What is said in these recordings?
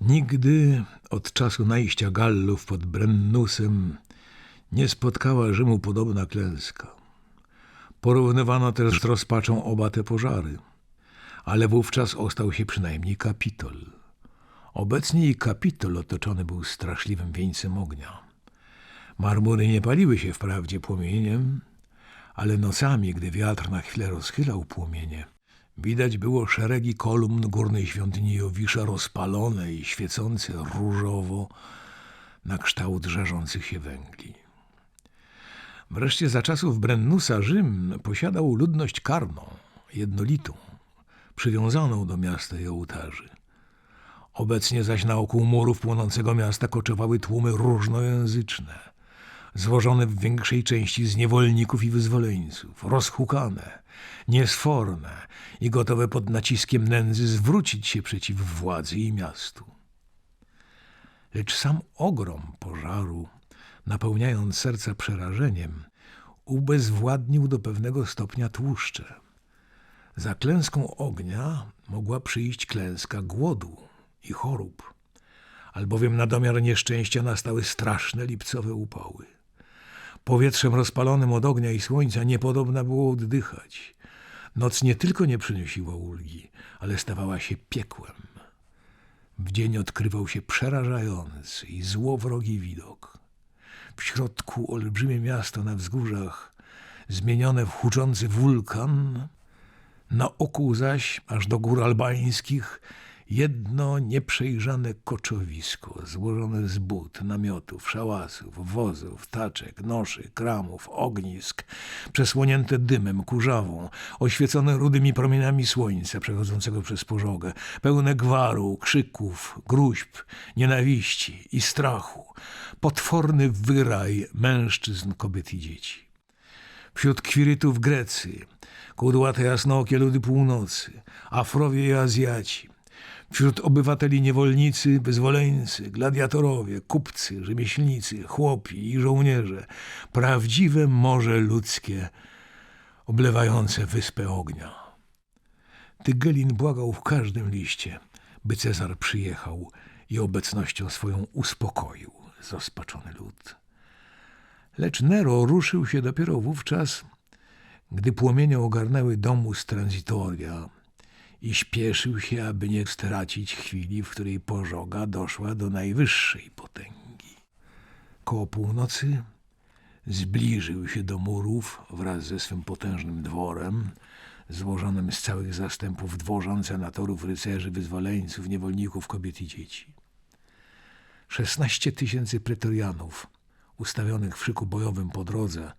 Nigdy od czasu najścia Gallów pod Brennusem nie spotkała Rzymu podobna klęska. Porównywano też z rozpaczą oba te pożary, ale wówczas ostał się przynajmniej Kapitol. Obecnie i Kapitol otoczony był straszliwym wieńcem ognia. Marmury nie paliły się wprawdzie płomieniem, ale nocami, gdy wiatr na chwilę rozchylał płomienie, widać było szeregi kolumn górnej świątyni Jowisza rozpalone i świecące różowo na kształt żarzących się węgli. Wreszcie za czasów Brennusa Rzym posiadał ludność karną, jednolitą, przywiązaną do miasta i ołtarzy. Obecnie zaś na okół murów płonącego miasta koczowały tłumy różnojęzyczne, złożone w większej części z niewolników i wyzwoleńców, rozhukane, niesforne i gotowe pod naciskiem nędzy zwrócić się przeciw władzy i miastu. Lecz sam ogrom pożaru, napełniając serca przerażeniem, ubezwładnił do pewnego stopnia tłuszcze. Za klęską ognia mogła przyjść klęska głodu i chorób, albowiem na domiar nieszczęścia nastały straszne lipcowe upały. Powietrzem rozpalonym od ognia i słońca niepodobna było oddychać. Noc nie tylko nie przynosiła ulgi, ale stawała się piekłem. W dzień odkrywał się przerażający i złowrogi widok. W środku olbrzymie miasto na wzgórzach, zmienione w huczący wulkan, na oku zaś, aż do gór albańskich, jedno nieprzejrzane koczowisko złożone z but, namiotów, szałasów, wozów, taczek, noszy, kramów, ognisk, przesłonięte dymem, kurzawą, oświecone rudymi promieniami słońca przechodzącego przez pożogę, pełne gwaru, krzyków, gruźb, nienawiści i strachu, potworny wyraj mężczyzn, kobiet i dzieci. Wśród kwirytów Grecy, kudłate jasnookie ludy północy, Afrowie i Azjaci, Wśród obywateli niewolnicy, wyzwoleńcy, gladiatorowie, kupcy, rzemieślnicy, chłopi i żołnierze. Prawdziwe morze ludzkie, oblewające wyspę ognia. Tygelin błagał w każdym liście, by Cezar przyjechał i obecnością swoją uspokoił zrozpaczony lud. Lecz Nero ruszył się dopiero wówczas, gdy płomienie ogarnęły domus tranzitoria, i śpieszył się, aby nie stracić chwili, w której pożoga doszła do najwyższej potęgi. Koło północy zbliżył się do murów wraz ze swym potężnym dworem, złożonym z całych zastępów dworzan, senatorów, rycerzy, wyzwoleńców, niewolników, kobiet i dzieci. Szesnaście tysięcy pretorianów, ustawionych w szyku bojowym po drodze,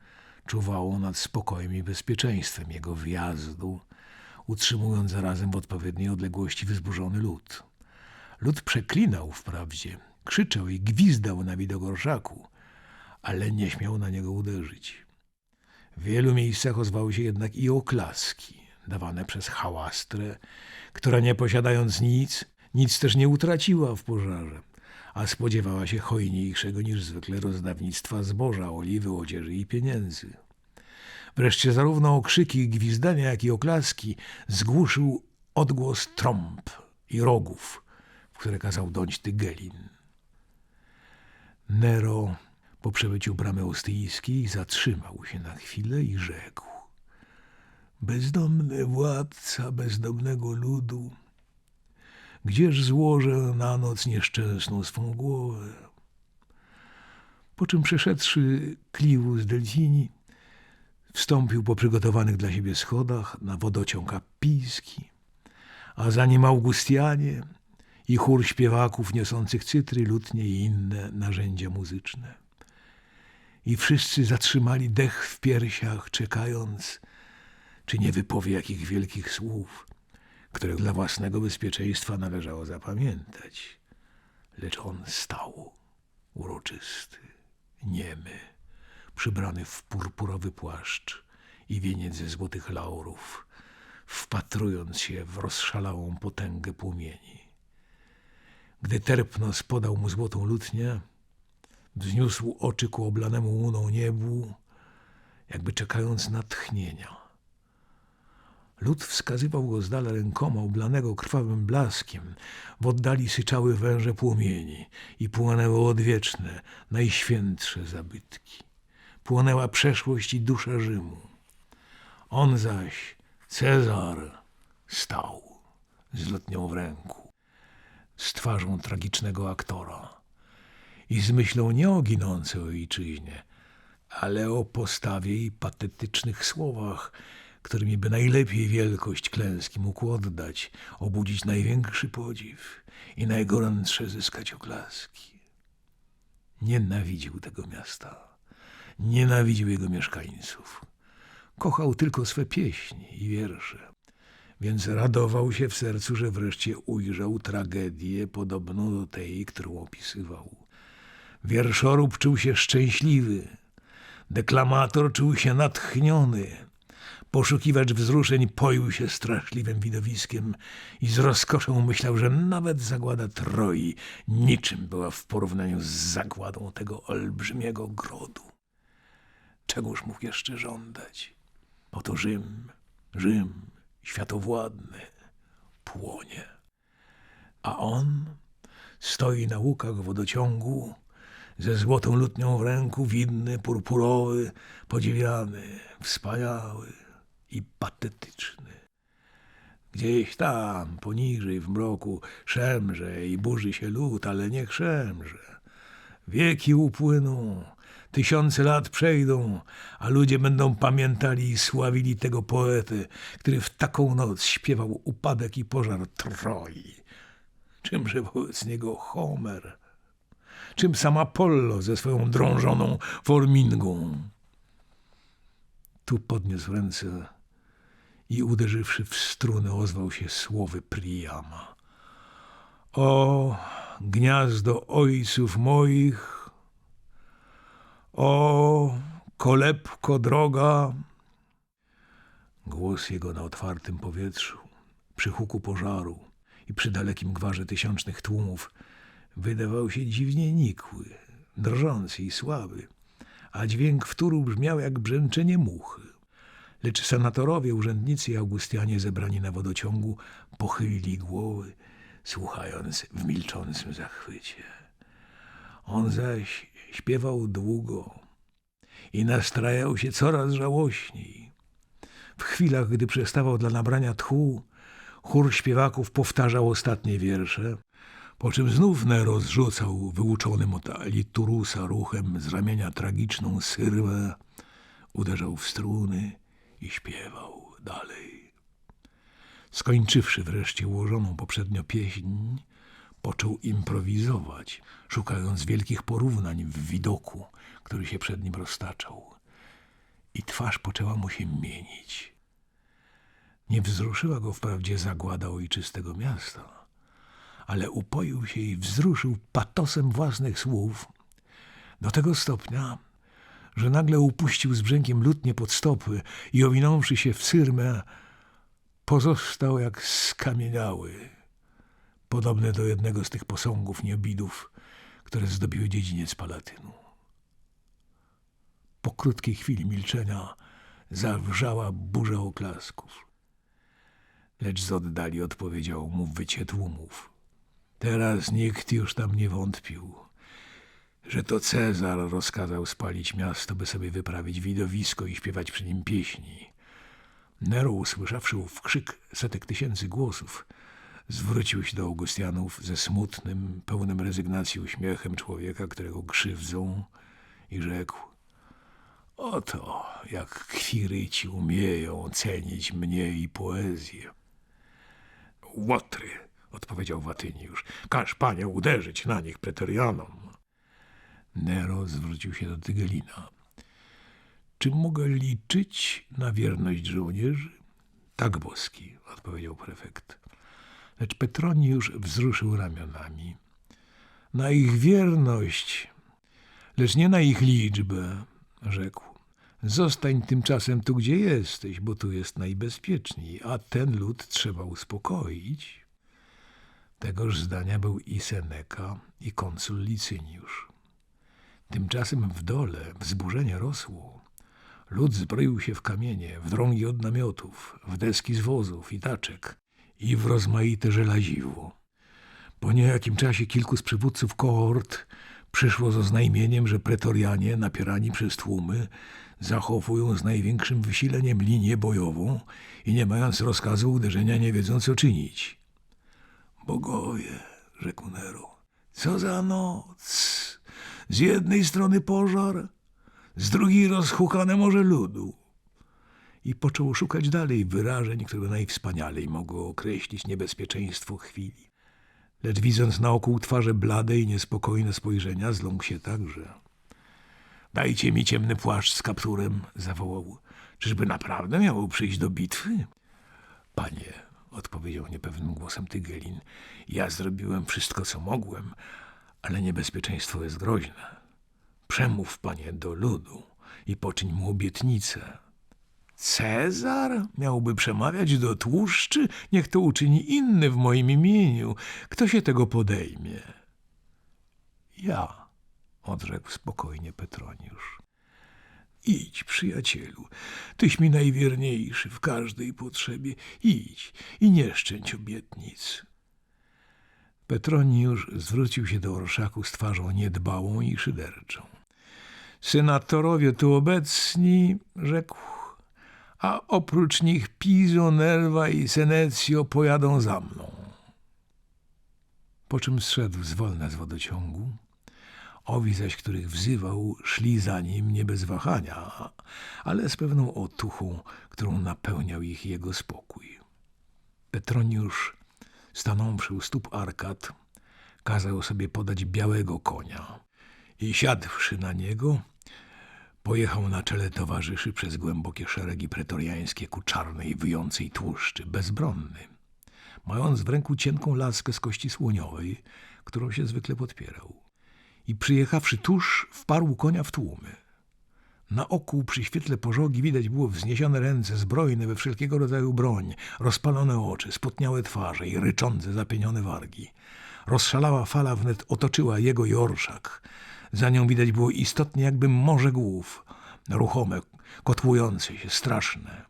czuwało nad spokojem i bezpieczeństwem jego wjazdu utrzymując zarazem w odpowiedniej odległości wyzburzony lud. Lud przeklinał wprawdzie, krzyczał i gwizdał na widok orszaku, ale nie śmiał na niego uderzyć. W wielu miejscach ozwały się jednak i oklaski, dawane przez hałastrę, która nie posiadając nic, nic też nie utraciła w pożarze, a spodziewała się hojniejszego niż zwykle rozdawnictwa zboża, oliwy, odzieży i pieniędzy. Wreszcie zarówno okrzyki, gwizdania, jak i oklaski zgłuszył odgłos trąb i rogów, w które kazał dąć Tygelin. Nero po przebyciu bramy ostyjskiej zatrzymał się na chwilę i rzekł Bezdomny władca bezdomnego ludu, gdzież złożę na noc nieszczęsną swą głowę? Po czym przeszedłszy Kliwu z Delfini, Wstąpił po przygotowanych dla siebie schodach na wodociąg apijski, a za nim Augustianie i chór śpiewaków niosących cytry, lutnie i inne narzędzia muzyczne. I wszyscy zatrzymali dech w piersiach, czekając, czy nie wypowie jakich wielkich słów, które dla własnego bezpieczeństwa należało zapamiętać. Lecz on stał, uroczysty, niemy przybrany w purpurowy płaszcz i wieniec ze złotych laurów, wpatrując się w rozszalałą potęgę płomieni. Gdy Terpnos podał mu złotą lutnię, wzniósł oczy ku oblanemu łuną niebu, jakby czekając na tchnienia. Lud wskazywał go z dala rękoma, ublanego krwawym blaskiem. W oddali syczały węże płomieni i płonęły odwieczne, najświętsze zabytki. Płonęła przeszłość i dusza Rzymu. On zaś, Cezar, stał z lotnią w ręku, z twarzą tragicznego aktora i z myślą nie o ginącej ojczyźnie, ale o postawie i patetycznych słowach, którymi by najlepiej wielkość klęski mógł oddać, obudzić największy podziw i najgorętsze zyskać oklaski. Nienawidził tego miasta, nienawidził jego mieszkańców. Kochał tylko swe pieśni i wiersze, więc radował się w sercu, że wreszcie ujrzał tragedię podobną do tej, którą opisywał. Wierszorób czuł się szczęśliwy, deklamator czuł się natchniony, poszukiwacz wzruszeń poił się straszliwym widowiskiem i z rozkoszą myślał, że nawet zagłada Troi niczym była w porównaniu z zagładą tego olbrzymiego grodu. Czegoż mógł jeszcze żądać? Oto Rzym, Rzym, światowładny, płonie. A on stoi na łukach wodociągu, ze złotą lutnią w ręku, widny, purpurowy, podziwiany, wspaniały i patetyczny. Gdzieś tam, poniżej, w mroku, szemrze i burzy się lód, ale niech szemrze. Wieki upłyną, tysiące lat przejdą, a ludzie będą pamiętali i sławili tego poetę, który w taką noc śpiewał upadek i pożar Troi. Czymże wobec niego Homer? Czym sam Apollo ze swoją drążoną formingą? Tu podniósł ręce i uderzywszy w strunę ozwał się słowy Priama. O gniazdo ojców moich, o kolebko droga. Głos jego na otwartym powietrzu, przy huku pożaru i przy dalekim gwarze tysiącznych tłumów wydawał się dziwnie nikły, drżący i słaby, a dźwięk wtóru brzmiał jak brzęczenie muchy. Lecz senatorowie, urzędnicy i Augustianie zebrani na wodociągu pochylili głowy, słuchając w milczącym zachwycie. On zaś śpiewał długo i nastrajał się coraz żałośniej. W chwilach, gdy przestawał dla nabrania tchu, chór śpiewaków powtarzał ostatnie wiersze, po czym znów Nero zrzucał wyuczonym od Aliturusa ruchem z ramienia tragiczną syrwę, uderzał w struny i śpiewał dalej. Skończywszy wreszcie ułożoną poprzednio pieśń, począł improwizować, szukając wielkich porównań w widoku, który się przed nim roztaczał. I twarz poczęła mu się mienić. Nie wzruszyła go wprawdzie zagłada ojczystego miasta, ale upoił się i wzruszył patosem własnych słów do tego stopnia, że nagle upuścił z brzękiem lutnie pod stopy i owinąwszy się w syrmę, pozostał jak skamieniały, podobny do jednego z tych posągów niebidów, które zdobiły dziedziniec Palatynu. Po krótkiej chwili milczenia zawrzała burza oklasków. Lecz z oddali odpowiedział mu wycie tłumów. Teraz nikt już tam nie wątpił, że to Cezar rozkazał spalić miasto, by sobie wyprawić widowisko i śpiewać przy nim pieśni. Nero, usłyszawszy ów krzyk setek tysięcy głosów, zwrócił się do Augustianów ze smutnym, pełnym rezygnacji uśmiechem człowieka, którego krzywdzą i rzekł Oto, jak kwiryci umieją cenić mnie i poezję. Łotry, odpowiedział Watyniusz, każ panie uderzyć na nich preterianom. Nero zwrócił się do Tygelina. Czy mogę liczyć na wierność żołnierzy? Tak, boski, odpowiedział prefekt. Lecz Petroniusz wzruszył ramionami. Na ich wierność, lecz nie na ich liczbę, rzekł. Zostań tymczasem tu, gdzie jesteś, bo tu jest najbezpieczniej, a ten lud trzeba uspokoić. Tegoż zdania był i Seneka, i konsul Licyniusz. Tymczasem w dole wzburzenie rosło. Lud zbroił się w kamienie, w drągi od namiotów, w deski z wozów i taczek i w rozmaite żelaziwo. Po niejakim czasie kilku z przywódców kohort przyszło z oznajmieniem, że pretorianie, napierani przez tłumy, zachowują z największym wysileniem linię bojową i nie mając rozkazu uderzenia nie wiedzą co czynić. Bogowie, rzekł Nero, co za noc! Z jednej strony pożar, z drugiej rozhukane morze ludu. I począł szukać dalej wyrażeń, które najwspanialej mogły określić niebezpieczeństwo chwili. Lecz widząc naokół twarze blade i niespokojne spojrzenia, zląkł się także. Dajcie mi ciemny płaszcz z kapturem, zawołał. Czyżby naprawdę miało przyjść do bitwy? Panie, odpowiedział niepewnym głosem Tygelin, ja zrobiłem wszystko, co mogłem, ale niebezpieczeństwo jest groźne. Przemów, panie, do ludu i poczyń mu obietnicę. Cezar miałby przemawiać do tłuszczy? Niech to uczyni inny w moim imieniu. Kto się tego podejmie? Ja, odrzekł spokojnie Petroniusz. Idź, przyjacielu, tyś mi najwierniejszy w każdej potrzebie. Idź i nie szczęć obietnic. Petroniusz zwrócił się do orszaku z twarzą niedbałą i szyderczą. Senatorowie tu obecni, rzekł, a oprócz nich Piso, Nerva i Senecio pojadą za mną. Po czym zszedł zwolna z wodociągu. Owi zaś, których wzywał, szli za nim nie bez wahania, ale z pewną otuchą, którą napełniał ich jego spokój. Petroniusz, stanąwszy u stóp arkad, kazał sobie podać białego konia i siadłszy na niego, pojechał na czele towarzyszy przez głębokie szeregi pretoriańskie ku czarnej, wyjącej tłuszczy, bezbronny, mając w ręku cienką laskę z kości słoniowej, którą się zwykle podpierał. I przyjechawszy tuż, wparł konia w tłumy. Na oku przy świetle pożogi widać było wzniesione ręce, zbrojne we wszelkiego rodzaju broń, rozpalone oczy, spotniałe twarze i ryczące, zapienione wargi. Rozszalała fala wnet otoczyła jego i orszak. Za nią widać było istotnie jakby morze głów, ruchome, kotłujące się, straszne.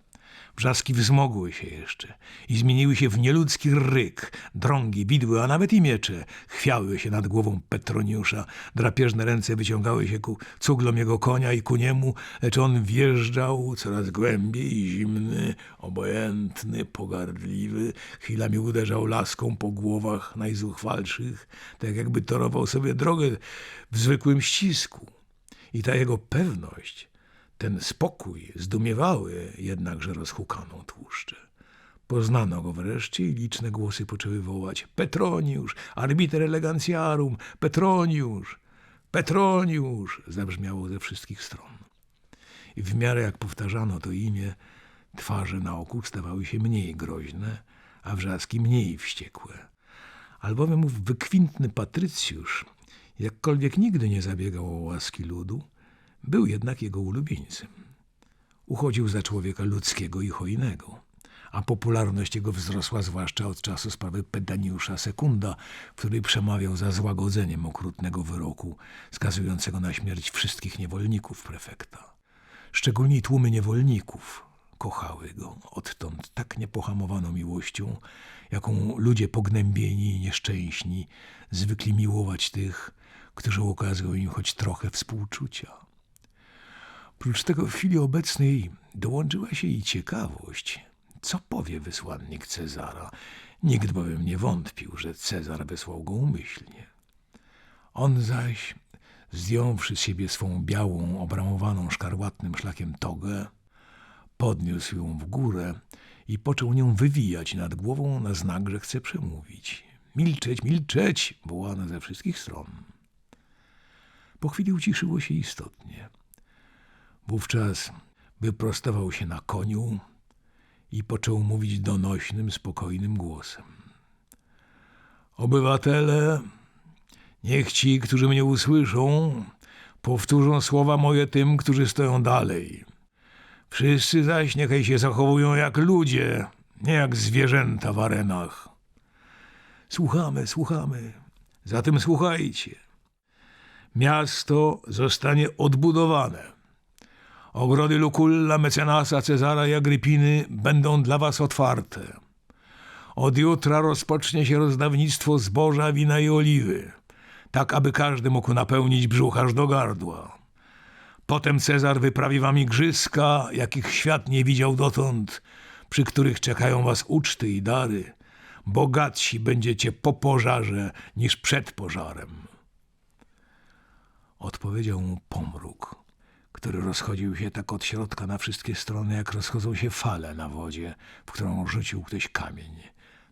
Wrzaski wzmogły się jeszcze i zmieniły się w nieludzki ryk. Drągi, widły, a nawet i miecze chwiały się nad głową Petroniusza. Drapieżne ręce wyciągały się ku cuglom jego konia i ku niemu, lecz on wjeżdżał coraz głębiej, zimny, obojętny, pogardliwy. Chwilami uderzał laską po głowach najzuchwalszych, tak jakby torował sobie drogę w zwykłym ścisku. I ta jego pewność ten spokój zdumiewały jednakże rozhukaną tłuszczę. Poznano go wreszcie i liczne głosy poczęły wołać Petroniusz, arbiter elegancjarum, Petroniusz, Petroniusz, zabrzmiało ze wszystkich stron. I w miarę jak powtarzano to imię, twarze na oku stawały się mniej groźne, a wrzaski mniej wściekłe. Albowiem ów wykwintny patrycjusz, jakkolwiek nigdy nie zabiegał o łaski ludu, był jednak jego ulubieńcem. Uchodził za człowieka ludzkiego i hojnego, a popularność jego wzrosła zwłaszcza od czasu sprawy Pedaniusza Sekunda, który przemawiał za złagodzeniem okrutnego wyroku skazującego na śmierć wszystkich niewolników prefekta. Szczególnie tłumy niewolników kochały go odtąd tak niepohamowaną miłością, jaką ludzie pognębieni i nieszczęśni zwykli miłować tych, którzy okazują im choć trochę współczucia. Prócz tego w chwili obecnej dołączyła się i ciekawość, co powie wysłannik Cezara. Nikt bowiem nie wątpił, że Cezar wysłał go umyślnie. On zaś, zdjąwszy z siebie swą białą, obramowaną szkarłatnym szlakiem togę, podniósł ją w górę i począł nią wywijać nad głową na znak, że chce przemówić. Milczeć, milczeć! wołano ze wszystkich stron. Po chwili uciszyło się istotnie. Wówczas wyprostował się na koniu i począł mówić donośnym, spokojnym głosem. Obywatele, niech ci, którzy mnie usłyszą, powtórzą słowa moje tym, którzy stoją dalej. Wszyscy zaś niechaj się zachowują jak ludzie, nie jak zwierzęta w arenach. Słuchamy, słuchamy. Zatem słuchajcie. Miasto zostanie odbudowane Ogrody Lukulla, mecenasa Cezara i Agrypiny będą dla was otwarte. Od jutra rozpocznie się rozdawnictwo zboża, wina i oliwy, tak aby każdy mógł napełnić brzuch aż do gardła. Potem Cezar wyprawi wam igrzyska, jakich świat nie widział dotąd, przy których czekają was uczty i dary. Bogatsi będziecie po pożarze niż przed pożarem. Odpowiedział mu pomruk, który rozchodził się tak od środka na wszystkie strony, jak rozchodzą się fale na wodzie, w którą rzucił ktoś kamień.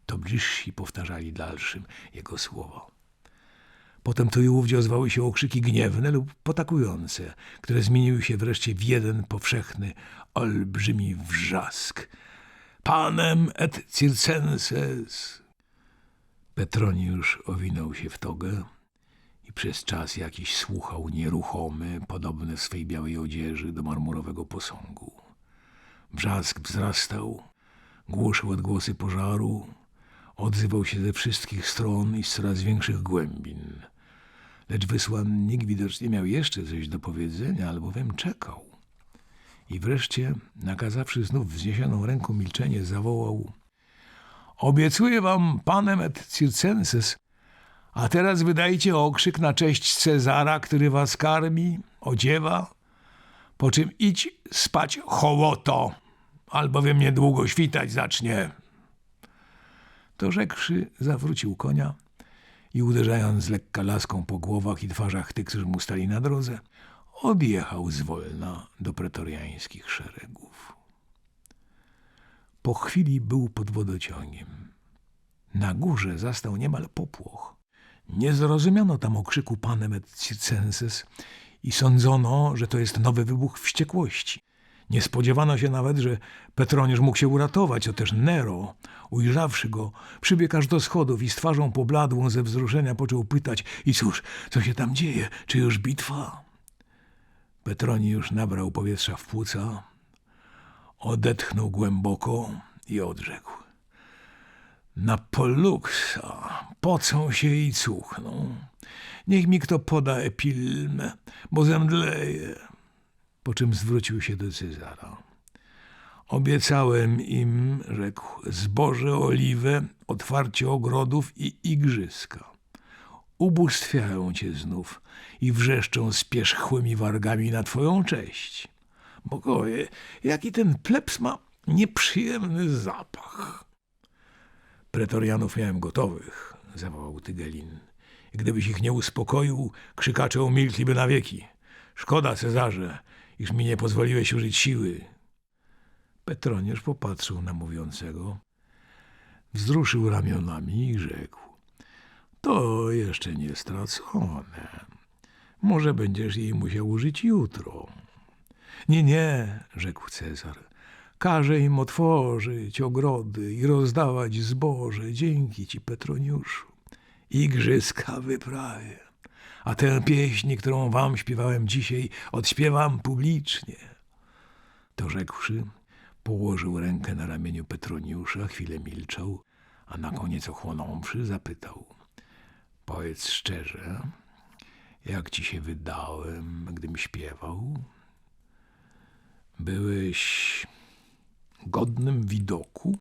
To bliżsi powtarzali dalszym jego słowa. Potem tu i ówdzie ozwały się okrzyki gniewne lub potakujące, które zmieniły się wreszcie w jeden powszechny, olbrzymi wrzask. Panem et circenses! Petroniusz owinął się w togę przez czas jakiś słuchał nieruchomy, podobny w swej białej odzieży do marmurowego posągu. Wrzask wzrastał, głoszył odgłosy pożaru, odzywał się ze wszystkich stron i z coraz większych głębin. Lecz wysłannik widocznie miał jeszcze coś do powiedzenia, albowiem czekał. I wreszcie, nakazawszy znów wzniesioną ręką milczenie, zawołał Obiecuję wam, panem et circenses, a teraz wydajcie okrzyk na cześć Cezara, który was karmi, odziewa, po czym idź spać hołoto, albowiem niedługo świtać zacznie. To rzekłszy, zawrócił konia i uderzając lekka laską po głowach i twarzach tych, którzy mu stali na drodze, odjechał zwolna do pretoriańskich szeregów. Po chwili był pod wodociągiem. Na górze zastał niemal popłoch. Nie zrozumiano tam okrzyku panem et circenses i sądzono, że to jest nowy wybuch wściekłości. Nie spodziewano się nawet, że Petroniusz mógł się uratować, a też Nero, ujrzawszy go, przybiegł aż do schodów i z twarzą pobladłą ze wzruszenia począł pytać i cóż, co się tam dzieje, czy już bitwa? Petroniusz nabrał powietrza w płuca, odetchnął głęboko i odrzekł. Na poluksa pocą się i cuchną. Niech mi kto poda epilmę, bo zemdleję. Po czym zwrócił się do Cezara. Obiecałem im, rzekł, zboże, oliwę, otwarcie ogrodów i igrzyska. Ubóstwiają cię znów i wrzeszczą z pierzchłymi wargami na twoją cześć. Bogowie, jaki ten plebs ma nieprzyjemny zapach. Pretorianów miałem gotowych, zawołał Tygelin. Gdybyś ich nie uspokoił, krzykacze umilkliby na wieki. Szkoda, Cezarze, iż mi nie pozwoliłeś użyć siły. Petroniusz popatrzył na mówiącego, wzruszył ramionami i rzekł. To jeszcze nie stracone. Może będziesz jej musiał użyć jutro. Nie, nie, rzekł Cezar. Każe im otworzyć ogrody i rozdawać zboże. Dzięki ci, Petroniuszu. Igrzyska wyprawię. A tę pieśń, którą wam śpiewałem dzisiaj, odśpiewam publicznie. To rzekłszy, położył rękę na ramieniu Petroniusza, chwilę milczał, a na koniec ochłonąwszy zapytał. Powiedz szczerze, jak ci się wydałem, gdym śpiewał? Byłeś godnym widoku,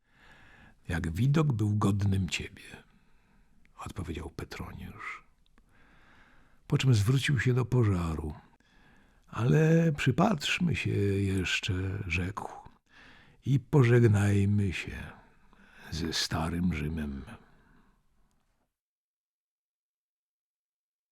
jak widok był godnym ciebie, odpowiedział Petroniusz. Po czym zwrócił się do pożaru. Ale przypatrzmy się jeszcze, rzekł, i pożegnajmy się ze starym Rzymem.